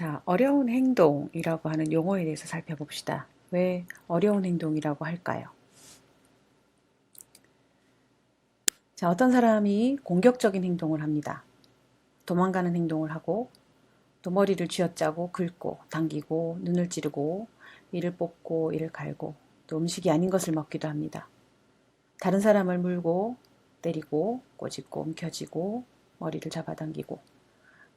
자, 어려운 행동이라고 하는 용어에 대해서 살펴봅시다. 왜 어려운 행동이라고 할까요? 자, 어떤 사람이 공격적인 행동을 합니다. 도망가는 행동을 하고, 또 머리를 쥐어짜고, 긁고, 당기고, 눈을 찌르고, 이를 뽑고, 이를 갈고, 또 음식이 아닌 것을 먹기도 합니다. 다른 사람을 물고, 때리고, 꼬집고, 움켜쥐고, 머리를 잡아당기고,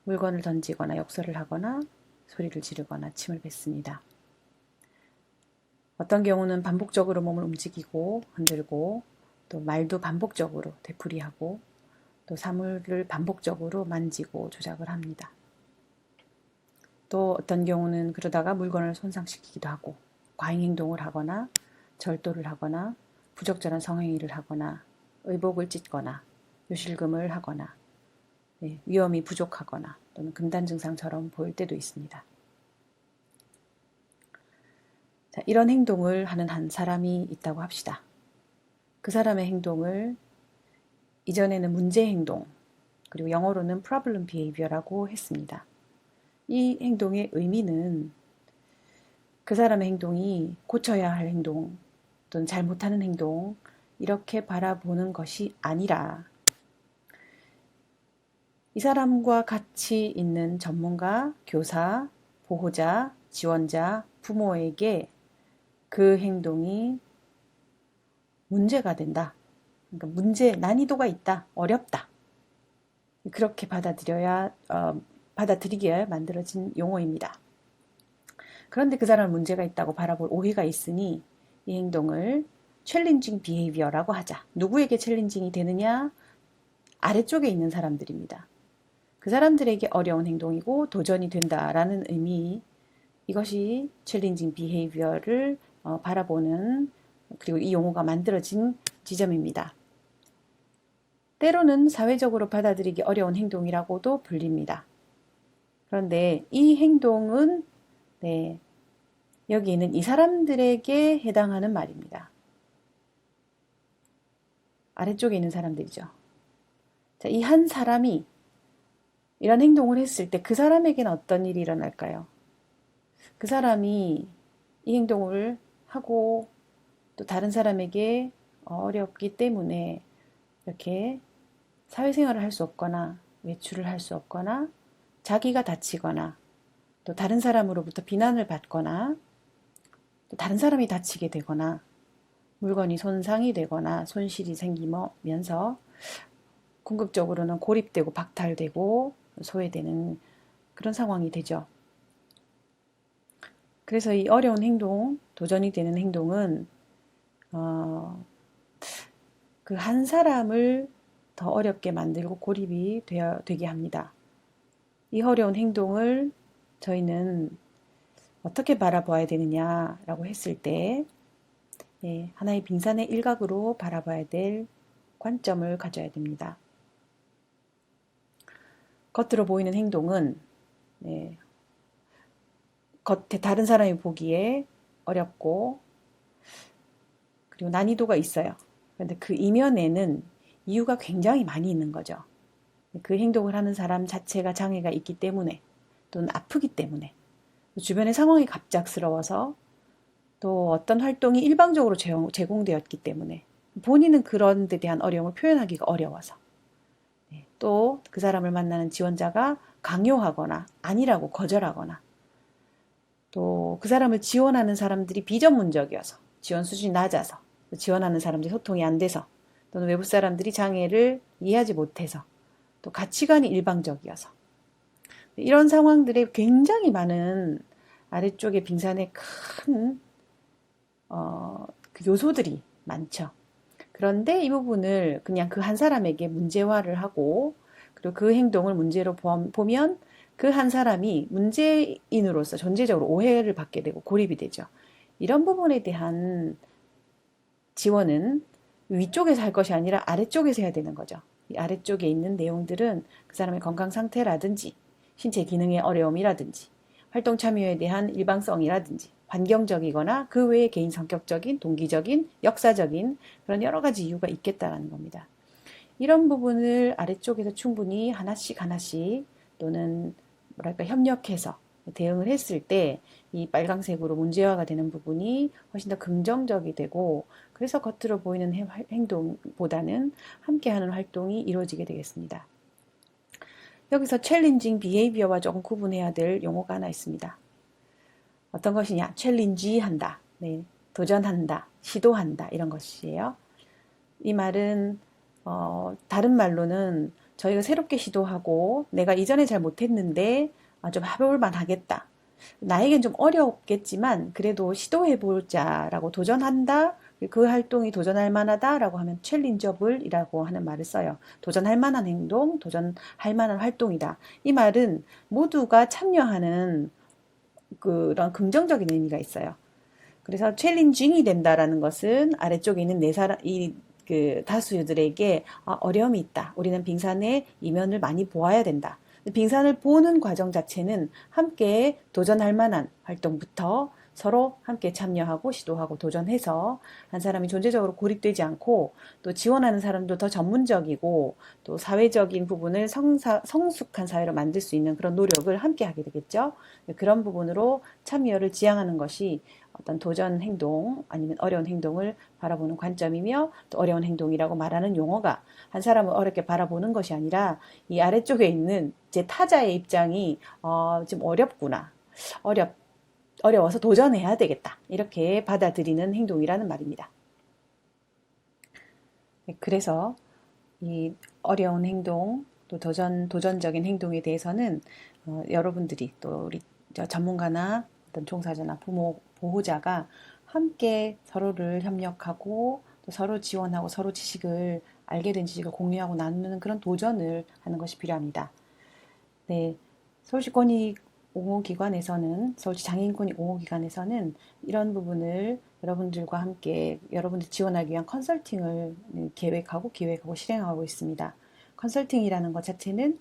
물건을 던지거나 역설을 하거나 소리를 지르거나 침을 뱉습니다. 어떤 경우는 반복적으로 몸을 움직이고 흔들고 또 말도 반복적으로 되풀이하고 또 사물을 반복적으로 만지고 조작을 합니다. 또 어떤 경우는 그러다가 물건을 손상시키기도 하고 과잉 행동을 하거나 절도를 하거나 부적절한 성행위를 하거나 의복을 찢거나 요실금을 하거나 네, 위험이 부족하거나 또는 금단 증상처럼 보일 때도 있습니다. 자, 이런 행동을 하는 한 사람이 있다고 합시다. 그 사람의 행동을 이전에는 문제 행동, 그리고 영어로는 problem behavior라고 했습니다. 이 행동의 의미는 그 사람의 행동이 고쳐야 할 행동 또는 잘못하는 행동 이렇게 바라보는 것이 아니라 이 사람과 같이 있는 전문가, 교사, 보호자, 지원자, 부모에게 그 행동이 문제가 된다. 그러니까 문제, 난이도가 있다. 어렵다. 그렇게 받아들여야, 어, 받아들이게 만들어진 용어입니다. 그런데 그 사람은 문제가 있다고 바라볼 오해가 있으니 이 행동을 챌린징 비헤이비어라고 하자. 누구에게 챌린징이 되느냐? 아래쪽에 있는 사람들입니다. 그 사람들에게 어려운 행동이고 도전이 된다라는 의미 이것이 챌린징 비헤이비어를 어, 바라보는 그리고 이 용어가 만들어진 지점입니다. 때로는 사회적으로 받아들이기 어려운 행동이라고도 불립니다. 그런데 이 행동은 네, 여기는 이 사람들에게 해당하는 말입니다. 아래쪽에 있는 사람들이죠. 이 한 사람이 이런 행동을 했을 때 그 사람에게는 어떤 일이 일어날까요? 그 사람이 이 행동을 하고 또 다른 사람에게 어렵기 때문에 이렇게 사회생활을 할 수 없거나 외출을 할 수 없거나 자기가 다치거나 또 다른 사람으로부터 비난을 받거나 또 다른 사람이 다치게 되거나 물건이 손상이 되거나 손실이 생기면서 궁극적으로는 고립되고 박탈되고 소외되는 그런 상황이 되죠. 그래서 이 어려운 행동, 도전이 되는 행동은 어, 그 한 사람을 더 어렵게 만들고 고립이 되어, 되게 합니다. 이 어려운 행동을 저희는 어떻게 바라봐야 되느냐라고 했을 때 예, 하나의 빙산의 일각으로 바라봐야 될 관점을 가져야 됩니다. 겉으로 보이는 행동은 네, 겉에 다른 사람이 보기에 어렵고 그리고 난이도가 있어요. 그런데 그 이면에는 이유가 굉장히 많이 있는 거죠. 그 행동을 하는 사람 자체가 장애가 있기 때문에 또는 아프기 때문에 주변의 상황이 갑작스러워서 또 어떤 활동이 일방적으로 제공되었기 때문에 본인은 그런 데 대한 어려움을 표현하기가 어려워서 또 그 사람을 만나는 지원자가 강요하거나 아니라고 거절하거나 또 그 사람을 지원하는 사람들이 비전문적이어서 지원 수준이 낮아서 지원하는 사람들이 소통이 안 돼서 또는 외부 사람들이 장애를 이해하지 못해서 또 가치관이 일방적이어서 이런 상황들에 굉장히 많은 아래쪽에 빙산에 큰 어, 그 요소들이 많죠. 그런데 이 부분을 그냥 그 한 사람에게 문제화를 하고 그리고 그 행동을 문제로 보면 그 한 사람이 문제인으로서 전제적으로 오해를 받게 되고 고립이 되죠. 이런 부분에 대한 지원은 위쪽에서 할 것이 아니라 아래쪽에서 해야 되는 거죠. 이 아래쪽에 있는 내용들은 그 사람의 건강 상태라든지 신체 기능의 어려움이라든지 활동 참여에 대한 일방성이라든지 환경적이거나 그 외의 개인 성격적인, 동기적인, 역사적인 그런 여러 가지 이유가 있겠다라는 겁니다. 이런 부분을 아래쪽에서 충분히 하나씩 하나씩 또는 뭐랄까 협력해서 대응을 했을 때 이 빨강색으로 문제화가 되는 부분이 훨씬 더 긍정적이 되고 그래서 겉으로 보이는 행- 행동보다는 함께하는 활동이 이루어지게 되겠습니다. 여기서 챌린징 비헤이비어와 조금 구분해야 될 용어가 하나 있습니다. 어떤 것이냐? 챌린지 한다. 네, 도전한다. 시도한다. 이런 것이에요. 이 말은 어, 다른 말로는 저희가 새롭게 시도하고 내가 이전에 잘 못했는데 아, 좀 해볼 만 하겠다. 나에겐 좀 어렵겠지만 그래도 시도해보자라고 도전한다. 그 활동이 도전할 만하다라고 하면 챌린저블이라고 하는 말을 써요. 도전할 만한 행동, 도전할 만한 활동이다. 이 말은 모두가 참여하는 그런 긍정적인 의미가 있어요. 그래서 챌린징이 된다라는 것은 아래쪽에 있는 네 사람, 이, 그 다수들에게 아, 어려움이 있다. 우리는 빙산의 이면을 많이 보아야 된다. 빙산을 보는 과정 자체는 함께 도전할 만한 활동부터 서로 함께 참여하고 시도하고 도전해서 한 사람이 존재적으로 고립되지 않고 또 지원하는 사람도 더 전문적이고 또 사회적인 부분을 성사, 성숙한 사회로 만들 수 있는 그런 노력을 함께 하게 되겠죠. 그런 부분으로 참여를 지향하는 것이 어떤 도전 행동 아니면 어려운 행동을 바라보는 관점이며 또 어려운 행동이라고 말하는 용어가 한 사람을 어렵게 바라보는 것이 아니라 이 아래쪽에 있는 제 타자의 입장이 어, 좀 어렵구나. 어렵, 어려워서 도전해야 되겠다. 이렇게 받아들이는 행동이라는 말입니다. 네, 그래서 이 어려운 행동, 또 도전, 도전적인 행동에 대해서는 어, 여러분들이 또 우리 전문가나 어떤 종사자나 부모, 보호자가 함께 서로를 협력하고 또 서로 지원하고 서로 지식을 알게 된 지식을 공유하고 나누는 그런 도전을 하는 것이 필요합니다. 네. 서울시권이 5호 기관에서는 서울시 장애인권이 5호 기관에서는 이런 부분을 여러분들과 함께 여러분들 지원하기 위한 컨설팅을 계획하고 기획하고 실행하고 있습니다. 컨설팅이라는 것 자체는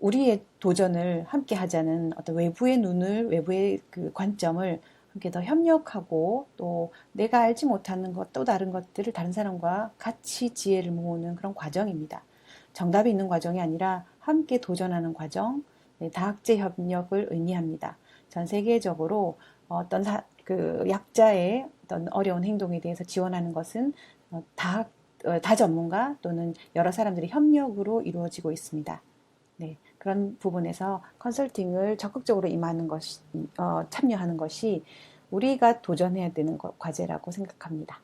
우리의 도전을 함께 하자는 어떤 외부의 눈을 외부의 그 관점을 함께 더 협력하고 또 내가 알지 못하는 것 또 다른 것들을 다른 사람과 같이 지혜를 모으는 그런 과정입니다. 정답이 있는 과정이 아니라 함께 도전하는 과정, 다학제 협력을 의미합니다. 전 세계적으로 어떤 사, 그 약자의 어떤 어려운 행동에 대해서 지원하는 것은 어, 다, 어, 다 전문가 또는 여러 사람들의 협력으로 이루어지고 있습니다. 네, 그런 부분에서 컨설팅을 적극적으로 임하는 것이, 어, 참여하는 것이 우리가 도전해야 되는 것, 과제라고 생각합니다.